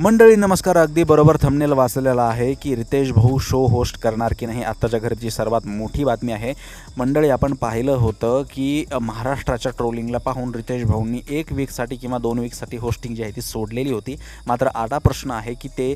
मंडळी नमस्कार. अगदी बरोबर थंबनेल वाचलेला आहे की रितेश भाऊ शो होस्ट करणार की नाही आत्ताच्या घरची सर्वात मोठी बातमी आहे. मंडळी आपण पाहिलं होतं की महाराष्ट्राच्या ट्रोलिंगला पाहून रितेश भाऊंनी एक वीकसाठी किंवा दोन वीकसाठी होस्टिंग जी आहे ती सोडलेली होती. मात्र आता प्रश्न आहे की ते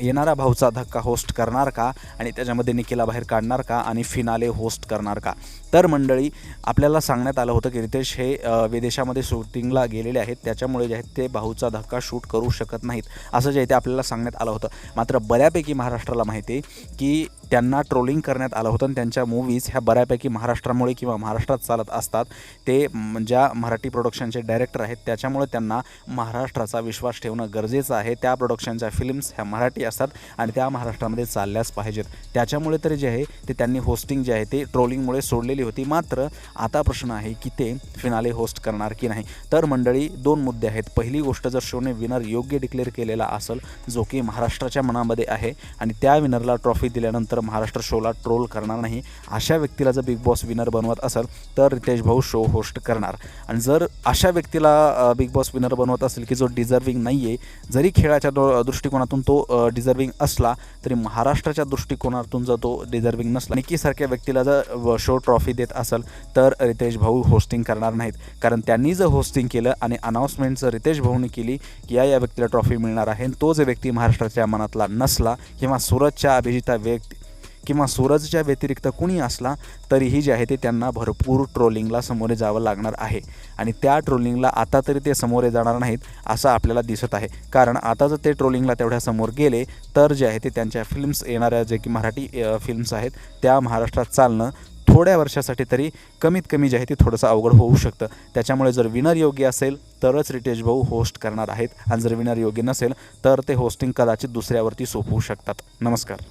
येणारा भाऊचा धक्का होस्ट करणार का? आणि त्याच्यामध्ये निखिला बाहेर काढणार का? आणि फिनाले होस्ट करणार का? तर मंडळी आपल्याला सांगण्यात आलं होतं की रितेश हे विदेशामध्ये शूटिंगला गेलेले आहेत. त्याच्यामुळे जे आहेत ते भाऊचा धक्का शूट करू शकत नाहीत असं जे आहे ते आपल्याला सांगण्यात आलं होतं. मात्र बऱ्यापैकी महाराष्ट्राला माहिती आहे की त्यांना ट्रोलिंग करण्यात आलं होतं आणि त्यांच्या मूवीज ह्या बऱ्यापैकी महाराष्ट्रामुळे किंवा महाराष्ट्रात चालत असतात. ते ज्या मराठी प्रोडक्शनचे डायरेक्टर आहेत त्याच्यामुळे त्यांना महाराष्ट्राचा विश्वास ठेवणं गरजेचं आहे. त्या प्रोडक्शनच्या फिल्म्स ह्या मराठी असतात आणि त्या महाराष्ट्रामध्ये चालल्याच पाहिजेत. त्याच्यामुळे तरी जे आहे ते त्यांनी होस्टिंग जे आहे ते ट्रोलिंगमुळे सोडलेली होती. मात्र आता प्रश्न आहे की ते फिनाले होस्ट करणार की नाही? तर मंडळी दोन मुद्दे आहेत. पहिली गोष्ट जर शोने विनर योग्य डिक्लेअर केलेला असेल जो की महाराष्ट्राच्या मनामध्ये आहे आणि त्या विनरला ट्रॉफी दिल्यानंतर महाराष्ट्र शोला ट्रोल करणार नाही. अशा व्यक्तीला जर बिग बॉस विनर बनवत असेल तर रितेश भाऊ शो होस्ट करणार. आणि जर अशा व्यक्तीला बिग बॉस विनर बनवत असेल की जो डिझर्विंग नाही आहे जरी खेळाच्या दृष्टिकोनातून तो डिझर्विंग असला तरी महाराष्ट्राच्या दृष्टिकोनातून जर तो डिझर्विंग नसला निकीसारख्या व्यक्तीला जर शो ट्रॉफी देत असेल तर रितेश भाऊ होस्टिंग करणार नाहीत. कारण त्यांनी जर होस्टिंग केलं आणि अनाऊन्समेंट जर रितेश भाऊने केली की या या व्यक्तीला ट्रॉफी मिळणार आहे आणि तो जे व्यक्ती महाराष्ट्राच्या मनातला नसला किंवा सुरतच्या अभिजिता व्यक्ती किंवा सूरजच्या व्यतिरिक्त कुणी असला तरीही जे आहे ते त्यांना भरपूर ट्रोलिंगला सामोरे जावं लागणार आहे. आणि त्या ट्रोलिंगला आता तरी ते समोरे जाणार नाहीत असं आपल्याला दिसत आहे. कारण आता जर ते ट्रोलिंगला तेवढ्या समोर गेले तर जे आहे ते त्यांच्या फिल्म्स येणाऱ्या जे की मराठी फिल्म्स आहेत त्या महाराष्ट्रात चालणं थोड्या वर्षासाठी तरी कमीत कमी जे आहे ते थोडंसं अवघड होऊ शकतं. त्याच्यामुळे जर विनर योग्य असेल तरच रितेश भाऊ होस्ट करणार आहेत. आणि जर विनर योग्य नसेल तर ते होस्टिंग कदाचित दुसऱ्यावरती सोपवू शकतात. नमस्कार.